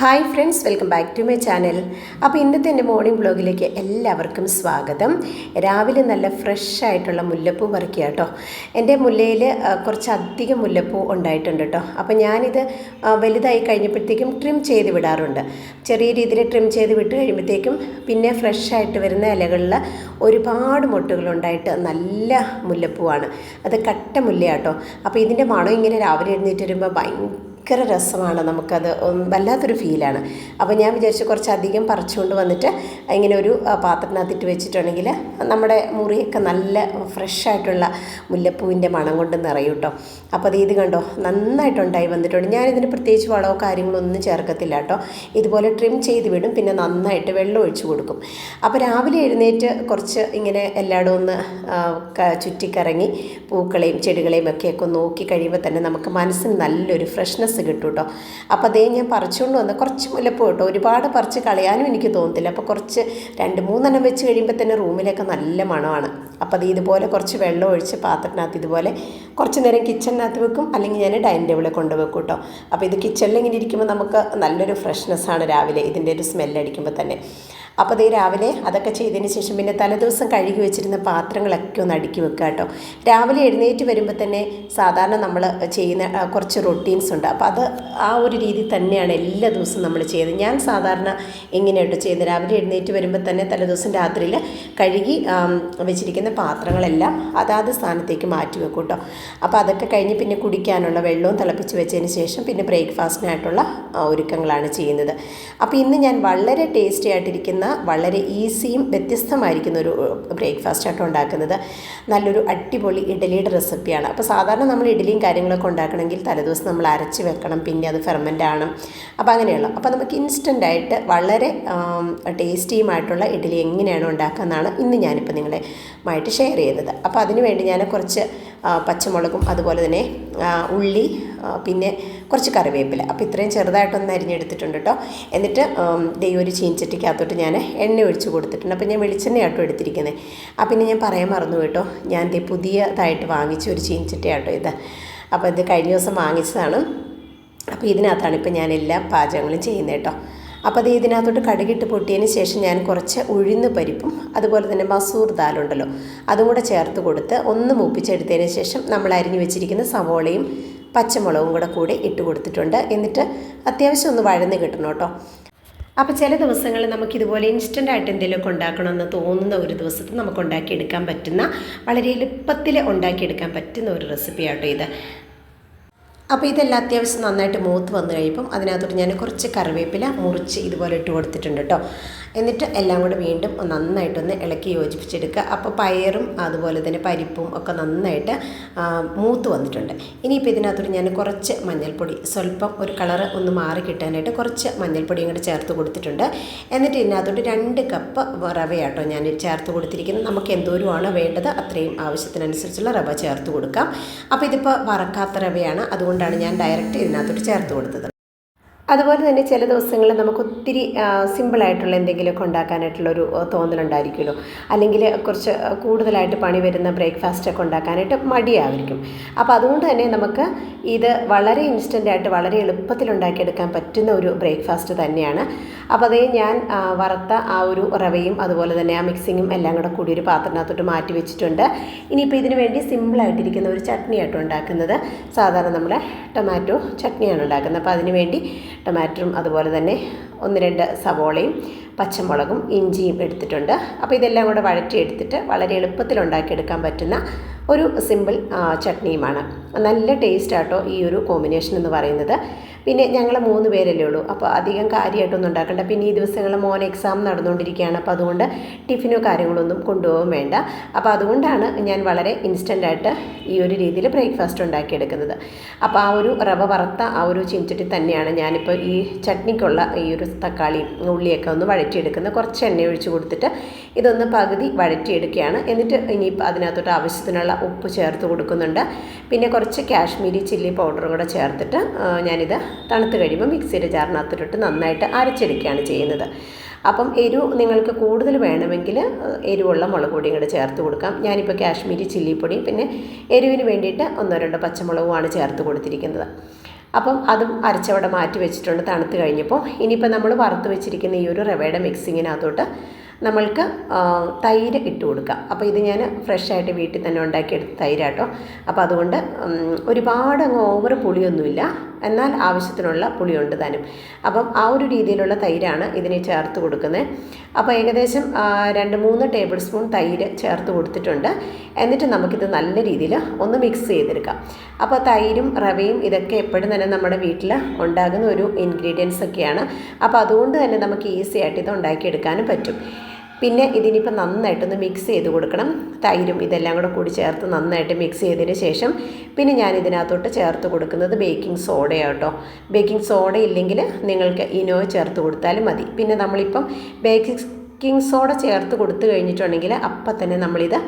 Hi friends welcome back to my channel അപ്പോൾ ഇന്നത്തെ എന്റെ മോർണിംഗ് ബ്ലോഗിലേക്ക് എല്ലാവർക്കും സ്വാഗതം. രാവിലെ നല്ല ഫ്രഷ് ആയിട്ടുള്ള മുല്ലപ്പൂ പറിക്കുക കേട്ടോ. എന്റെ മുല്ലയിൽ കുറച്ചധികം മുല്ലപ്പൂ ഉണ്ടായിട്ടുണ്ട് കേട്ടോ. അപ്പോൾ ഞാനിത് വലുതായി കഴിഞ്ഞപ്പോഴത്തേക്കും ട്രിം ചെയ്ത് വിടാറുണ്ട്. ചെറിയ രീതിയിൽ ട്രിം ചെയ്ത് വിട്ട് കഴിയുമ്പോഴത്തേക്കും പിന്നെ ഫ്രഷ് ആയിട്ട് വരുന്ന ഇലകളിൽ ഒരുപാട് മുട്ടുകളുണ്ടായിട്ട് നല്ല മുല്ലപ്പൂവാണ്. അത് കട്ട മുല്ലയാട്ടോ അപ്പോൾ ഇതിന്റെ മണം ഇങ്ങനെ രാവിലെ എഴുന്നേറ്റ് വരുമ്പോൾ ഭയങ്കര ഭയങ്കര രസമാണ് നമുക്കത്. വല്ലാത്തൊരു ഫീലാണ്. അപ്പോൾ ഞാൻ വിചാരിച്ചു കുറച്ചധികം പറിച്ചുകൊണ്ട് വന്നിട്ട് ഇങ്ങനെ ഒരു പാത്രത്തിനകത്തിട്ട് വെച്ചിട്ടുണ്ടെങ്കിൽ നമ്മുടെ മുറിയൊക്കെ നല്ല ഫ്രഷ് ആയിട്ടുള്ള മുല്ലപ്പൂവിന്റെ മണം കൊണ്ട് നിറയും കേട്ടോ അപ്പോൾ അത് ഇത് കണ്ടോ നന്നായിട്ടുണ്ടായി വന്നിട്ടുണ്ട്. ഞാനിതിന് പ്രത്യേകിച്ച് വളമോ കാര്യങ്ങളോ ഒന്നും ചേർക്കത്തില്ല കേട്ടോ ഇതുപോലെ ട്രിം ചെയ്ത് വിടും പിന്നെ നന്നായിട്ട് വെള്ളം ഒഴിച്ചു കൊടുക്കും. അപ്പോൾ രാവിലെ എഴുന്നേറ്റ് കുറച്ച് ഇങ്ങനെ എല്ലായിടവും ഒന്ന് ചുറ്റിക്കറങ്ങി പൂക്കളെയും ചെടികളെയും ഒക്കെ ഒക്കെ നോക്കി കഴിയുമ്പോൾ തന്നെ നമുക്ക് മനസ്സിന് നല്ലൊരു ഫ്രഷ്നെസ് കിട്ടും കേട്ടോ. അപ്പോൾ അതേ ഞാൻ പറിച്ചുകൊണ്ട് വന്ന് കുറച്ച് മുല്ലപ്പൂ കേട്ടോ. ഒരുപാട് പറിച്ച് കളയാനും എനിക്ക് തോന്നത്തില്ല. അപ്പോൾ കുറച്ച് രണ്ട് മൂന്നെണ്ണം വെച്ച് കഴിയുമ്പോൾ തന്നെ റൂമിലൊക്കെ നല്ല മണമാണ്. അപ്പോൾ അത് ഇതുപോലെ കുറച്ച് വെള്ളം ഒഴിച്ച് പാത്രത്തിനകത്ത് ഇതുപോലെ കുറച്ച് നേരം കിച്ചണിനകത്ത് വെക്കും. അല്ലെങ്കിൽ ഞാൻ ഡൈനിങ് ടേബിളിൽ കൊണ്ടുവെക്കും കേട്ടോ. അപ്പോൾ ഇത് കിച്ചണിൽ ഇങ്ങനെ ഇരിക്കുമ്പോൾ നമുക്ക് നല്ലൊരു ഫ്രഷ്നെസ്സാണ് രാവിലെ ഇതിന്റെ ഒരു സ്മെല്ലടിക്കുമ്പോൾ തന്നെ. അപ്പോൾ ദേ രാവിലെ അതൊക്കെ ചെയ്തതിന് ശേഷം പിന്നെ തലേദിവസം കഴുകി വെച്ചിരുന്ന പാത്രങ്ങളൊക്കെ ഒന്ന് അടുക്കി വെക്കുക കേട്ടോ. രാവിലെ എഴുന്നേറ്റ് വരുമ്പോൾ തന്നെ സാധാരണ നമ്മൾ ചെയ്യുന്ന കുറച്ച് റൊട്ടീൻസ് ഉണ്ട്. അപ്പോൾ അത് ആ ഒരു രീതി തന്നെയാണ് എല്ലാ ദിവസവും നമ്മൾ ചെയ്യുന്നത്. ഞാൻ സാധാരണ എങ്ങനെയാട്ടോ ചെയ്യുന്നത്. രാവിലെ എഴുന്നേറ്റ് വരുമ്പോൾ തന്നെ തലേദിവസം രാത്രിയിൽ കഴുകി വെച്ചിരിക്കുന്ന പാത്രങ്ങളെല്ലാം അതാത് സ്ഥാനത്തേക്ക് മാറ്റി വെക്കും കേട്ടോ. അപ്പോൾ അതൊക്കെ കഴിഞ്ഞ് പിന്നെ കുടിക്കാനുള്ള വെള്ളവും തിളപ്പിച്ച് വെച്ചതിന് ശേഷം പിന്നെ ബ്രേക്ക്ഫാസ്റ്റിനായിട്ടുള്ള ഒരുക്കങ്ങളാണ് ചെയ്യുന്നത്. അപ്പോൾ ഇന്ന് ഞാൻ വളരെ ടേസ്റ്റി ആയിട്ടിരിക്കുന്ന വളരെ ഈസിയും വ്യത്യസ്തമായിരിക്കുന്ന ഒരു ബ്രേക്ക്ഫാസ്റ്റ് ആയിട്ട് ഉണ്ടാക്കുന്നത്. നല്ലൊരു അടിപൊളി ഇഡലിയുടെ റെസിപ്പിയാണ്. അപ്പോൾ സാധാരണ നമ്മൾ ഇഡലിയും കാര്യങ്ങളൊക്കെ ഉണ്ടാക്കണമെങ്കിൽ തലേദിവസം നമ്മൾ അരച്ച് വെക്കണം പിന്നെ അത് ഫെർമെന്റ് ആണ് അപ്പോൾ അങ്ങനെയുള്ള. അപ്പോൾ നമുക്ക് ഇൻസ്റ്റന്റ് ആയിട്ട് വളരെ ടേസ്റ്റിയുമായിട്ടുള്ള ഇഡലി എങ്ങനെയാണ് ഉണ്ടാക്കുന്നതാണ് ഇന്ന് ഞാനിപ്പോൾ നിങ്ങളുമായിട്ട് ഷെയർ ചെയ്യുന്നത്. അപ്പോൾ അതിനുവേണ്ടി ഞാൻ കുറച്ച് പച്ചമുളകും അതുപോലെ തന്നെ ഉള്ളി പിന്നെ കുറച്ച് കറിവേപ്പില. അപ്പോൾ ഇത്രയും ചെറുതായിട്ടൊന്ന് അരിഞ്ഞെടുത്തിട്ടുണ്ട് കേട്ടോ എന്നിട്ട് ഈ ഒരു ചീഞ്ചട്ടിക്കകത്തോട്ട് ഞാൻ എണ്ണ ഒഴിച്ച് കൊടുത്തിട്ടുണ്ട്. അപ്പോൾ ഞാൻ വെളിച്ചെണ്ണയാട്ടോ എടുത്തിരിക്കുന്നത് ആ പിന്നെ ഞാൻ പറയാൻ മറന്നു കേട്ടോ. ഞാൻ ദേ പുതിയതായിട്ട് വാങ്ങിച്ച ഒരു ചീഞ്ചട്ടിയാട്ടോ ഇത്. അപ്പോൾ ഇത് കഴിഞ്ഞ ദിവസം വാങ്ങിച്ചതാണ്. അപ്പോൾ ഇതിനകത്താണ് ഇപ്പോൾ ഞാൻ എല്ലാ പാചകങ്ങളും ചെയ്യുന്നത് കേട്ടോ അപ്പോൾ അത് ഇതിനകത്തോട്ട് കടുകിട്ട് പൊട്ടിയതിന് ശേഷം ഞാൻ കുറച്ച് ഉഴുന്ന് പരിപ്പും അതുപോലെ തന്നെ മസൂർ ദാലുണ്ടല്ലോ അതും കൂടെ ചേർത്ത് കൊടുത്ത് ഒന്ന് മൂപ്പിച്ചെടുത്തതിന് ശേഷം നമ്മൾ അരിഞ്ഞു വെച്ചിരിക്കുന്ന സവോളയും പച്ചമുളകും കൂടെ കൂടി ഇട്ട് കൊടുത്തിട്ടുണ്ട്. എന്നിട്ട് അത്യാവശ്യം ഒന്ന് വഴന്ന് കിട്ടണം കേട്ടോ. അപ്പോൾ ചില ദിവസങ്ങളിൽ നമുക്ക് ഇതുപോലെ ഇൻസ്റ്റന്റ് ആയിട്ട് എന്തെങ്കിലുമൊക്കെ ഉണ്ടാക്കണമെന്ന് തോന്നുന്ന ഒരു ദിവസത്തിൽ നമുക്ക് ഉണ്ടാക്കിയെടുക്കാൻ പറ്റുന്ന വളരെ എളുപ്പത്തിൽ ഉണ്ടാക്കിയെടുക്കാൻ പറ്റുന്ന ഒരു റെസിപ്പിയാട്ടോ ഇത്. അപ്പോൾ ഇതെല്ലാം അത്യാവശ്യം നന്നായിട്ട് മൂത്ത് വന്നു കഴിയുമ്പം അതിനകത്തോട്ട് ഞാൻ കുറച്ച് കറിവേപ്പില മുറിച്ച് ഇതുപോലെ ഇട്ട് കൊടുത്തിട്ടുണ്ട് കേട്ടോ. എന്നിട്ട് എല്ലാം കൂടെ വീണ്ടും നന്നായിട്ടൊന്ന് ഇളക്കി യോജിപ്പിച്ചെടുക്കുക. അപ്പോൾ പയറും അതുപോലെ തന്നെ പരിപ്പും ഒക്കെ നന്നായിട്ട് മൂത്ത് വന്നിട്ടുണ്ട്. ഇനിയിപ്പോൾ ഇതിനകത്തോട് ഞാൻ കുറച്ച് മഞ്ഞൾപ്പൊടി സ്വല്പം ഒരു കളറ് ഒന്ന് മാറി കിട്ടാനായിട്ട് കുറച്ച് മഞ്ഞൾപ്പൊടിയും കൂടെ ചേർത്ത് കൊടുത്തിട്ടുണ്ട്. എന്നിട്ട് ഇതിനകത്തോട്ട് രണ്ട് കപ്പ് റവയാട്ടോ ഞാൻ ചേർത്ത് കൊടുത്തിരിക്കുന്നത്. നമുക്ക് എന്തോരമാണ് വേണ്ടത് അത്രയും ആവശ്യത്തിനനുസരിച്ചുള്ള റവ ചേർത്ത് കൊടുക്കാം. അപ്പോൾ ഇതിപ്പോൾ വറക്കാത്ത റവയാണ്. അതുകൊണ്ടാണ് ഞാൻ ഡയറക്റ്റ് ഇതിനകത്തോട്ട് ചേർത്ത് കൊടുത്തത്. അതുപോലെ തന്നെ ചില ദിവസങ്ങളിൽ നമുക്ക് ഒത്തിരി സിമ്പിളായിട്ടുള്ള എന്തെങ്കിലുമൊക്കെ ഉണ്ടാക്കാനായിട്ടുള്ളൊരു തോന്നലുണ്ടായിരിക്കുമല്ലോ. അല്ലെങ്കിൽ കുറച്ച് കൂടുതലായിട്ട് പണി വരുന്ന ബ്രേക്ക്ഫാസ്റ്റൊക്കെ ഉണ്ടാക്കാനായിട്ട് മടിയായിരിക്കും. അപ്പോൾ അതുകൊണ്ട് തന്നെ നമുക്ക് ഇത് വളരെ ഇൻസ്റ്റന്റായിട്ട് വളരെ എളുപ്പത്തിൽ ഉണ്ടാക്കിയെടുക്കാൻ പറ്റുന്ന ഒരു ബ്രേക്ക്ഫാസ്റ്റ് തന്നെയാണ്. അപ്പോൾ അതേ ഞാൻ വറുത്ത ആ ഒരു റവയും അതുപോലെ തന്നെ ആ മിക്സിങ്ങും എല്ലാം കൂടെ കൂടി ഒരു പാത്രത്തിനകത്തോട്ട് മാറ്റി വെച്ചിട്ടുണ്ട്. ഇനിയിപ്പോൾ ഇതിന് വേണ്ടി സിമ്പിളായിട്ടിരിക്കുന്ന ഒരു ചട്നിയായിട്ട് ഉണ്ടാക്കുന്നത്. സാധാരണ നമ്മൾ ടൊമാറ്റോ ചട്നിയാണ് ഉണ്ടാക്കുന്നത്. അപ്പോൾ അതിന് വേണ്ടി ടൊമാറ്റോയും അതുപോലെ തന്നെ ഒന്ന് രണ്ട് സവോളയും പച്ചമുളകും ഇഞ്ചിയും എടുത്തിട്ടുണ്ട്. അപ്പോൾ ഇതെല്ലാം കൂടെ വഴറ്റിയെടുത്തിട്ട് വളരെ എളുപ്പത്തിൽ ഉണ്ടാക്കിയെടുക്കാൻ പറ്റുന്ന ഒരു സിമ്പിൾ ചട്നിയുമാണ്. നല്ല ടേസ്റ്റ് ആട്ടോ ഈ ഒരു കോമ്പിനേഷൻ എന്ന് പറയുന്നത്. പിന്നെ ഞങ്ങൾ മൂന്ന് പേരല്ലേ ഉള്ളൂ. അപ്പോൾ അധികം കാര്യമായിട്ടൊന്നും ഉണ്ടാക്കണ്ട. പിന്നെ ഈ ദിവസങ്ങൾ മോൻ എക്സാം നടന്നുകൊണ്ടിരിക്കുകയാണ്. അപ്പോൾ അതുകൊണ്ട് ടിഫിനോ കാര്യങ്ങളൊന്നും കൊണ്ടുപോകാൻ വേണ്ട. അപ്പോൾ അതുകൊണ്ടാണ് ഞാൻ വളരെ ഇൻസ്റ്റന്റായിട്ട് ഈ ഒരു രീതിയിൽ ബ്രേക്ക്ഫാസ്റ്റ് ഉണ്ടാക്കിയെടുക്കുന്നത്. അപ്പോൾ ആ ഒരു റവ വറുത്ത ആ ഒരു ചീൻചട്ടി തന്നെയാണ് ഞാനിപ്പോൾ ഈ ചട്നിക്കുള്ള ഈ ഒരു തക്കാളിയും ഉള്ളിയൊക്കെ ഒന്ന് വഴറ്റിയെടുക്കുന്നത്. കുറച്ച് എണ്ണ ഒഴിച്ച് കൊടുത്തിട്ട് ഇതൊന്ന് പകുതി വഴറ്റിയെടുക്കുകയാണ്. എന്നിട്ട് ഇനിയിപ്പോൾ അതിനകത്തോട്ട് ആവശ്യത്തിനുള്ള ഉപ്പ് ചേർത്ത് കൊടുക്കുന്നുണ്ട്. പിന്നെ കുറച്ച് കാശ്മീരി ചില്ലി പൗഡറും കൂടെ ചേർത്തിട്ട് ഞാനിത് തണുത്ത് കഴിയുമ്പോൾ മിക്സിയുടെ ജാറിനകത്തോട്ട് നന്നായിട്ട് അരച്ചെടുക്കുകയാണ് ചെയ്യുന്നത്. അപ്പം എരിവ് നിങ്ങൾക്ക് കൂടുതൽ വേണമെങ്കിൽ എരിവുള്ള മുളക് പൊടിയും കൂടെ ചേർത്ത് കൊടുക്കാം. ഞാനിപ്പോൾ കാശ്മീരി ചില്ലിപ്പൊടി പിന്നെ എരിവിന് വേണ്ടിയിട്ട് ഒന്നോ രണ്ടോ പച്ചമുളകുമാണ് ചേർത്ത് കൊടുത്തിരിക്കുന്നത്. അപ്പം അതും അരച്ചവിടെ മാറ്റി വെച്ചിട്ടുണ്ട് തണുത്ത് കഴിഞ്ഞപ്പോൾ ഇനിയിപ്പോൾ നമ്മൾ വറുത്ത് വെച്ചിരിക്കുന്ന ഈ ഒരു റവയുടെ മിക്സിങ്ങിനകത്തോട്ട് നമ്മൾക്ക് തൈര് ഇട്ട് കൊടുക്കാം. അപ്പോൾ ഇത് ഞാൻ ഫ്രഷായിട്ട് വീട്ടിൽ തന്നെ ഉണ്ടാക്കിയെടുത്ത തൈരാട്ടോ. അപ്പോൾ അതുകൊണ്ട് ഒരുപാട് അങ്ങ് ഓവർ പുളിയൊന്നുമില്ല. എന്നാൽ ആവശ്യത്തിനുള്ള പുളിയുണ്ട് താനും. അപ്പം ആ ഒരു രീതിയിലുള്ള തൈരാണ് ഇതിന് ചേർത്ത് കൊടുക്കുന്നത്. അപ്പോൾ ഏകദേശം രണ്ട് മൂന്ന് ടേബിൾ സ്പൂൺ തൈര് ചേർത്ത് കൊടുത്തിട്ടുണ്ട്. എന്നിട്ട് നമുക്കിത് നല്ല രീതിയിൽ ഒന്ന് മിക്സ് ചെയ്തെടുക്കാം. അപ്പോൾ തൈരും റവയും ഇതൊക്കെ എപ്പോഴും തന്നെ നമ്മുടെ വീട്ടിൽ ഉണ്ടാകുന്ന ഒരു ഇൻഗ്രീഡിയൻസ് ഒക്കെയാണ്. അപ്പോൾ അതുകൊണ്ട് തന്നെ നമുക്ക് ഈസി ആയിട്ട് ഇത് ഉണ്ടാക്കിയെടുക്കാനും പറ്റും. പിന്നെ ഇതിനിപ്പോൾ നന്നായിട്ടൊന്ന് മിക്സ് ചെയ്ത് കൊടുക്കണം. തൈരും ഇതെല്ലാം കൂടെ കൂടി ചേർത്ത് നന്നായിട്ട് മിക്സ് ചെയ്തതിന് ശേഷം പിന്നെ ഞാൻ ഇതിനകത്തോട്ട് ചേർത്ത് കൊടുക്കുന്നത് ബേക്കിംഗ് സോഡയാണ് സോഡയാട്ടോ ബേക്കിംഗ് സോഡ ഇല്ലെങ്കിൽ നിങ്ങൾക്ക് ഇനോ ചേർത്ത് കൊടുത്താലും മതി. പിന്നെ നമ്മളിപ്പം ബേക്കിംഗ് സോഡ ചേർത്ത് കൊടുത്തു കഴിഞ്ഞിട്ടുണ്ടെങ്കിൽ അപ്പം തന്നെ നമ്മളിത്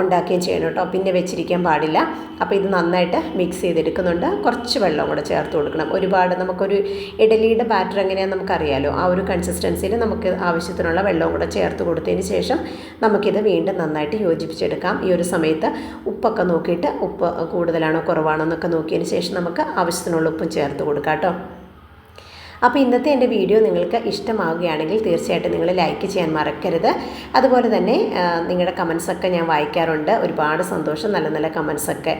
ഉണ്ടാക്കുകയും ചെയ്യണം കേട്ടോ. പിന്നെ വെച്ചിരിക്കാൻ പാടില്ല. അപ്പോൾ ഇത് നന്നായിട്ട് മിക്സ് ചെയ്തെടുക്കുന്നുണ്ട്. കുറച്ച് വെള്ളം കൂടെ ചേർത്ത് കൊടുക്കണം. ഒരുപാട് നമുക്കൊരു ഇഡലിയുടെ ബാറ്റർ എങ്ങനെയാണെന്ന് നമുക്കറിയാലോ. ആ ഒരു കൺസിസ്റ്റൻസിയിൽ നമുക്ക് ആവശ്യത്തിനുള്ള വെള്ളവും കൂടെ ചേർത്ത് കൊടുത്തതിന് ശേഷം നമുക്കിത് വീണ്ടും നന്നായിട്ട് യോജിപ്പിച്ചെടുക്കാം. ഈ ഒരു സമയത്ത് ഉപ്പൊക്കെ നോക്കിയിട്ട് ഉപ്പ് കൂടുതലാണോ കുറവാണോ എന്നൊക്കെ നോക്കിയതിന് ശേഷം നമുക്ക് ആവശ്യത്തിനുള്ള ഉപ്പും ചേർത്ത് കൊടുക്കാം കേട്ടോ. അപ്പോൾ ഇന്നത്തെ എന്റെ വീഡിയോ നിങ്ങൾക്ക് ഇഷ്ടമാവുകയാണെങ്കിൽ തീർച്ചയായിട്ടും നിങ്ങൾ ലൈക്ക് ചെയ്യാൻ മറക്കരുത്. അതുപോലെ തന്നെ നിങ്ങളുടെ കമൻസൊക്കെ ഞാൻ വായിക്കാറുണ്ട്. ഒരുപാട് സന്തോഷം നല്ല നല്ല കമൻസൊക്കെ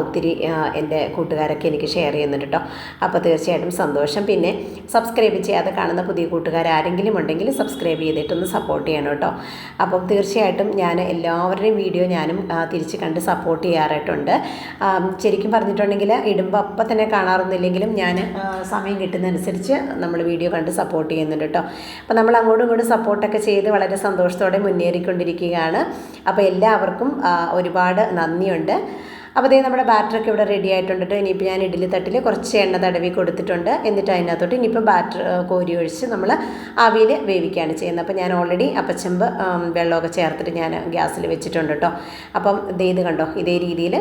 ഒത്തിരി എന്റെ കൂട്ടുകാരൊക്കെ എനിക്ക് ഷെയർ ചെയ്യുന്നുണ്ട് കേട്ടോ. അപ്പോൾ തീർച്ചയായിട്ടും സന്തോഷം. പിന്നെ സബ്സ്ക്രൈബ് ചെയ്യാതെ കാണുന്ന പുതിയ കൂട്ടുകാർ ആരെങ്കിലും ഉണ്ടെങ്കിൽ സബ്സ്ക്രൈബ് ചെയ്തിട്ടൊന്ന് സപ്പോർട്ട് ചെയ്യണം കേട്ടോ. അപ്പം തീർച്ചയായിട്ടും ഞാൻ എല്ലാവരുടെയും വീഡിയോ ഞാനും തിരിച്ച് കണ്ട് സപ്പോർട്ട് ചെയ്യാറായിട്ടുണ്ട്. ശരിക്കും പറഞ്ഞിട്ടുണ്ടെങ്കിൽ ഇടുമ്പോൾ അപ്പം തന്നെ കാണാറൊന്നുമില്ലെങ്കിലും ഞാൻ സമയം കിട്ടുന്നതനുസരിച്ച് നമ്മൾ വീഡിയോ കണ്ട് സപ്പോർട്ട് ചെയ്യുന്നുണ്ട് കേട്ടോ അപ്പോൾ നമ്മൾ അങ്ങോട്ടും ഇങ്ങോട്ടും സപ്പോർട്ടൊക്കെ ചെയ്ത് വളരെ സന്തോഷത്തോടെ മുന്നേറിക്കൊണ്ടിരിക്കുകയാണ്. അപ്പോൾ എല്ലാവർക്കും ഒരുപാട് നന്ദിയുണ്ട്. അപ്പോൾ അതേ നമ്മുടെ ബാറ്ററൊക്കെ ഇവിടെ റെഡി ആയിട്ടുണ്ട് ഇനിയിപ്പോൾ ഞാൻ ഇഡ്ഡലി തട്ടിൽ കുറച്ച് എണ്ണ തടവി കൊടുത്തിട്ടുണ്ട്. എന്നിട്ട് അതിനകത്തോട്ട് ഇനിയിപ്പോൾ ബാറ്റർ കോരി ഒഴിച്ച് നമ്മൾ ആവിയിൽ വേവിക്കുകയാണ് ചെയ്യുന്നത്. അപ്പോൾ ഞാൻ ഓൾറെഡി അപ്പച്ചമ്പ് വെള്ളമൊക്കെ ചേർത്തിട്ട് ഞാൻ ഗ്യാസിൽ വെച്ചിട്ടുണ്ട് കേട്ടോ അപ്പം ഇത് കണ്ടോ? ഇതേ രീതിയിൽ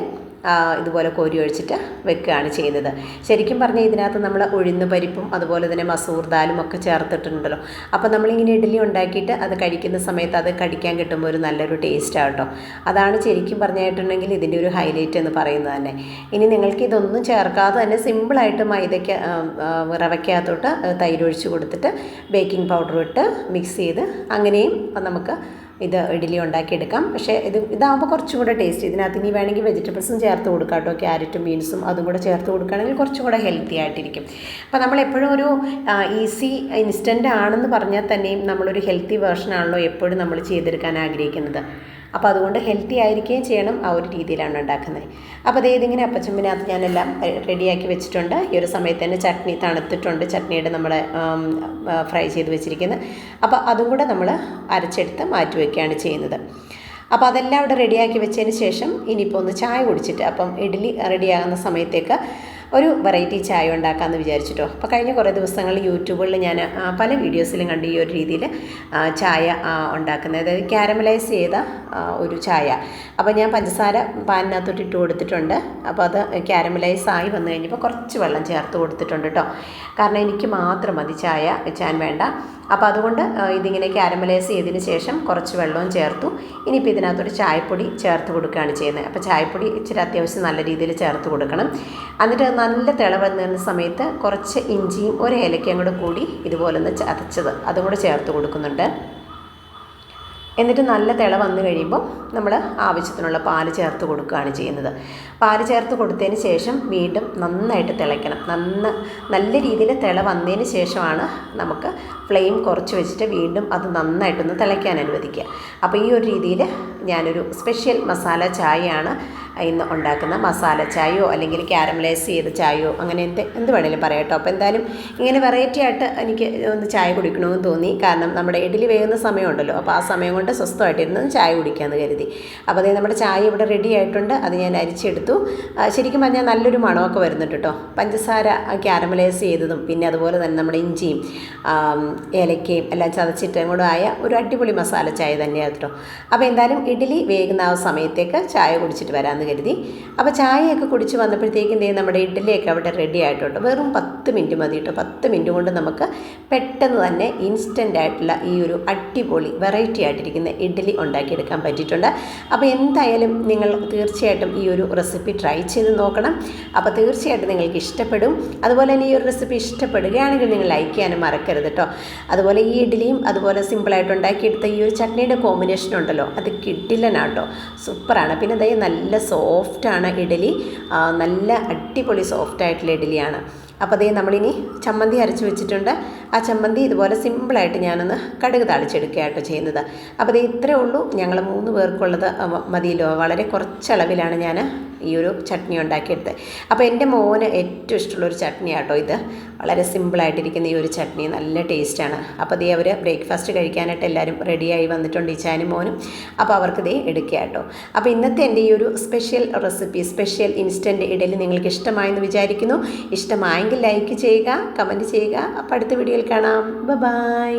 ഇതുപോലെ കോരി ഒഴിച്ചിട്ട് വെക്കുകയാണ് ചെയ്യുന്നത്. ശരിക്കും പറഞ്ഞാൽ ഇതിനകത്ത് നമ്മൾ ഉഴുന്ന് പരിപ്പും അതുപോലെ തന്നെ മസൂർ ദാലും ഒക്കെ ചേർത്തിട്ടുണ്ടല്ലോ. അപ്പോൾ നമ്മളിങ്ങനെ ഇഡ്ഡലി ഉണ്ടാക്കിയിട്ട് അത് കഴിക്കുന്ന സമയത്ത് അത് കടിക്കാൻ കിട്ടുമ്പോൾ ഒരു നല്ലൊരു ടേസ്റ്റ് ആട്ടോ അതാണ് ശരിക്കും പറഞ്ഞിട്ടുണ്ടെങ്കിൽ ഇതിന്റെ ഒരു ഹൈലൈറ്റ് എന്ന് പറയുന്നത് തന്നെ. ഇനി നിങ്ങൾക്ക് ഇതൊന്നും ചേർക്കാതെ തന്നെ സിമ്പിളായിട്ട് മൈദയ്ക്ക് തൈര് ഒഴിച്ച് കൊടുത്തിട്ട് ബേക്കിംഗ് പൗഡർ ഇട്ട് മിക്സ് ചെയ്ത് അങ്ങനെയും നമുക്ക് ഇത് ഇഡ്ഡലി ഉണ്ടാക്കിയെടുക്കാം. പക്ഷേ ഇത് ഇതാകുമ്പോൾ കുറച്ചും കൂടെ ടേസ്റ്റ് ഇതിനകത്ത് ഇനി വേണമെങ്കിൽ വെജിറ്റബിൾസും ചേർത്ത് കൊടുക്കാം കേട്ടോ. ക്യാരറ്റും ബീൻസും അതും കൂടെ ചേർത്ത് കൊടുക്കുകയാണെങ്കിൽ കുറച്ചും കൂടെ ഹെൽത്തി ആയിട്ടിരിക്കും. അപ്പോൾ നമ്മൾ എപ്പോഴും ഒരു ഈസി ഇൻസ്റ്റന്റ് ആണെന്ന് പറഞ്ഞാൽ തന്നെയും നമ്മളൊരു ഹെൽത്തി വേർഷൻ ആണല്ലോ എപ്പോഴും നമ്മൾ ചെയ്തെടുക്കാൻ ആഗ്രഹിക്കുന്നത്. അപ്പോൾ അതുകൊണ്ട് ഹെൽത്തി ആയിരിക്കുകയും ചെയ്യണം ആ ഒരു രീതിയിലാണ് ഉണ്ടാക്കുന്നത്. അപ്പോൾ അതേ ഇതിങ്ങനെ അപ്പച്ചമ്പിനകത്ത് ഞാനെല്ലാം റെഡിയാക്കി വെച്ചിട്ടുണ്ട്. ഈ ഒരു സമയത്ത് തന്നെ ചട്നി തണുത്തിട്ടുണ്ട്. ചട്നിയുടെ നമ്മുടെ ഫ്രൈ ചെയ്ത് വെച്ചിരിക്കുന്നത് അപ്പോൾ അതും കൂടെ നമ്മൾ അരച്ചെടുത്ത് മാറ്റി വയ്ക്കുകയാണ് ചെയ്യുന്നത്. അപ്പോൾ അതെല്ലാം അവിടെ റെഡിയാക്കി വെച്ചതിന് ശേഷം ഇനിയിപ്പോൾ ഒന്ന് ചായ കുടിച്ചിട്ട് അപ്പം ഇഡ്ഡലി റെഡിയാകുന്ന സമയത്തേക്ക് ഒരു വെറൈറ്റി ചായ ഉണ്ടാക്കാമെന്ന് വിചാരിച്ചിട്ടോ. അപ്പോൾ കഴിഞ്ഞ കുറേ ദിവസങ്ങളിൽ യൂട്യൂബിൽ ഞാൻ പല വീഡിയോസിലും കണ്ട് ഈ ഒരു രീതിയിൽ ചായ ഉണ്ടാക്കുന്നത്. അതായത് ക്യാരമലൈസ് ചെയ്ത ഒരു ചായ. അപ്പോൾ ഞാൻ പഞ്ചസാര പാനിനകത്തോട്ട് ഇട്ട് കൊടുത്തിട്ടുണ്ട്. അപ്പോൾ അത് ക്യാരമലൈസ് ആയി വന്നു കഴിഞ്ഞപ്പോൾ കുറച്ച് വെള്ളം ചേർത്ത് കൊടുത്തിട്ടുണ്ട് കേട്ടോ കാരണം എനിക്ക് മാത്രം മതി ചായ വെച്ചാൻ വേണ്ട. അപ്പോൾ അതുകൊണ്ട് ഇതിങ്ങനെ ക്യാരമലൈസ് ചെയ്തതിന് ശേഷം കുറച്ച് വെള്ളവും ചേർത്തു. ഇനിയിപ്പോൾ ഇതിനകത്തൊരു ചായപ്പൊടി ചേർത്ത് കൊടുക്കുകയാണ് ചെയ്യുന്നത്. അപ്പോൾ ചായപ്പൊടി ഇച്ചിരി അത്യാവശ്യം നല്ല രീതിയിൽ ചേർത്ത് കൊടുക്കണം. എന്നിട്ട് നല്ല തിള വന്നിരുന്ന സമയത്ത് കുറച്ച് ഇഞ്ചിയും ഒരു ഏലക്കയും കൂടെ കൂടി ഇതുപോലെ ഒന്ന് ചതച്ചത്. അതും കൂടെ ചേർത്ത് കൊടുക്കുന്നുണ്ട്. എന്നിട്ട് നല്ല തിള വന്നു കഴിയുമ്പോൾ നമ്മൾ ആവശ്യത്തിനുള്ള പാൽ ചേർത്ത് കൊടുക്കുകയാണ് ചെയ്യുന്നത്. പാൽ ചേർത്ത് കൊടുത്തതിന് ശേഷം വീണ്ടും നന്നായിട്ട് തിളയ്ക്കണം. നന്ന നല്ല രീതിയിൽ തിള വന്നതിന് ശേഷമാണ് നമുക്ക് ഫ്ലെയിം കുറച്ച് വെച്ചിട്ട് വീണ്ടും അത് നന്നായിട്ടൊന്ന് തിളയ്ക്കാൻ അനുവദിക്കുക. അപ്പോൾ ഈ ഒരു രീതിയിൽ ഞാനൊരു സ്പെഷ്യൽ മസാല ചായയാണ് ഇന്ന് ഉണ്ടാക്കുന്ന മസാല ചായയോ അല്ലെങ്കിൽ ക്യാരമലൈസ് ചെയ്ത ചായയോ അങ്ങനെ എന്ത് എന്ത് വേണേലും പറയാം കേട്ടോ. അപ്പോൾ എന്തായാലും ഇങ്ങനെ വെറൈറ്റി ആയിട്ട് എനിക്ക് ഒന്ന് ചായ കുടിക്കണമെന്ന് തോന്നി. കാരണം നമ്മുടെ ഇഡലി വേകുന്ന സമയമുണ്ടല്ലോ. അപ്പോൾ ആ സമയം കൊണ്ട് സ്വസ്ഥമായിട്ടിരുന്ന് ചായ കുടിക്കാമെന്ന് കരുതി. അപ്പോൾ അതേ നമ്മുടെ ചായ ഇവിടെ റെഡി ആയിട്ടുണ്ട്. അത് ഞാൻ അരിച്ചെടുത്തു. ശരിക്കും പറഞ്ഞാൽ നല്ലൊരു മണമൊക്കെ വരുന്നുണ്ട് കേട്ടോ. പഞ്ചസാര ക്യാരമലൈസ് ചെയ്തതും പിന്നെ അതുപോലെ തന്നെ നമ്മുടെ ഇഞ്ചിയും ഏലക്കയും എല്ലാം ചതച്ചിട്ടും കൂടെ ആയ ഒരു അടിപൊളി മസാല ചായ തന്നെയാണ് കേട്ടോ. അപ്പോൾ എന്തായാലും ഇഡലി വേകുന്ന ആ സമയത്തേക്ക് ചായ കുടിച്ചിട്ട് വരാമെന്ന് കരുതി. അപ്പോൾ ചായയൊക്കെ കുടിച്ച് വന്നപ്പോഴത്തേക്കും ദേ നമ്മുടെ ഇഡ്ഡലിയൊക്കെ അവിടെ റെഡി ആയിട്ടുണ്ട്. വെറും പത്ത് മിനിറ്റ് മതി കേട്ടോ. പത്ത് മിനിറ്റ് കൊണ്ട് നമുക്ക് പെട്ടെന്ന് തന്നെ ഇൻസ്റ്റന്റ് ആയിട്ടുള്ള ഈ ഒരു അടിപൊളി വെറൈറ്റി ആയിട്ടിരിക്കുന്ന ഇഡ്ഡലി ഉണ്ടാക്കിയെടുക്കാൻ പറ്റിയിട്ടുണ്ട്. അപ്പോൾ എന്തായാലും നിങ്ങൾ തീർച്ചയായിട്ടും ഈ ഒരു റെസിപ്പി ട്രൈ ചെയ്ത് നോക്കണം. അപ്പോൾ തീർച്ചയായിട്ടും നിങ്ങൾക്ക് ഇഷ്ടപ്പെടും. അതുപോലെ തന്നെ ഈ ഒരു റെസിപ്പി ഇഷ്ടപ്പെടുകയാണെങ്കിൽ നിങ്ങൾ ലൈക്ക് ചെയ്യാനും മറക്കരുത് കേട്ടോ. അതുപോലെ ഈ ഇഡ്ഡലിയും അതുപോലെ സിമ്പിളായിട്ട് ഉണ്ടാക്കിയെടുത്ത ഈ ഒരു ചട്നിയുടെ കോമ്പിനേഷൻ ഉണ്ടല്ലോ. അത് കിട്ടില്ലനാട്ടോ സൂപ്പറാണ് പിന്നെ ദയ നല്ല സോഫ്റ്റാണ് ഇഡലി. നല്ല അടിപൊളി സോഫ്റ്റായിട്ടുള്ള ഇഡലിയാണ്. അപ്പോൾ അതേ നമ്മളിനി ചമ്മന്തി അരച്ച് വെച്ചിട്ടുണ്ട്. ആ ചമ്മന്തി ഇതുപോലെ സിമ്പിളായിട്ട് ഞാനൊന്ന് കടുക് താളിച്ചെടുക്കുകയാട്ടോ ചെയ്യുന്നത്. അപ്പോൾ അതേ ഇത്രയേ ഉള്ളൂ. ഞങ്ങൾ മൂന്ന് പേർക്കുള്ളത് മതിയല്ലോ. വളരെ കുറച്ചളവിലാണ് ഞാൻ ഈ ഒരു ചട്നി ഉണ്ടാക്കിയെടുത്തത്. അപ്പോൾ എന്റെ മോന് ഏറ്റവും ഇഷ്ടമുള്ളൊരു ചട്നി ആട്ടോ ഇത്. വളരെ സിമ്പിളായിട്ടിരിക്കുന്ന ഈ ഒരു ചട്നി. നല്ല ടേസ്റ്റാണ് അപ്പോൾ ദേ അവർ ബ്രേക്ക്ഫാസ്റ്റ് കഴിക്കാനായിട്ട് എല്ലാവരും റെഡിയായി വന്നിട്ടുണ്ട് ഈ ചാനും മോനും. അപ്പോൾ അവർക്ക് ദേ എടുക്കുക കേട്ടോ. അപ്പോൾ ഇന്നത്തെ എന്റെ ഈ ഒരു special recipe special instant idli നിങ്ങൾക്ക് ഇഷ്ടമായെന്ന് വിചാരിക്കുന്നു. ഇഷ്ടമായെങ്കിൽ ലൈക്ക് ചെയ്യുക കമന്റ് ചെയ്യുക. അപ്പോൾ അടുത്ത വീഡിയോയിൽ കാണാം. ബൈ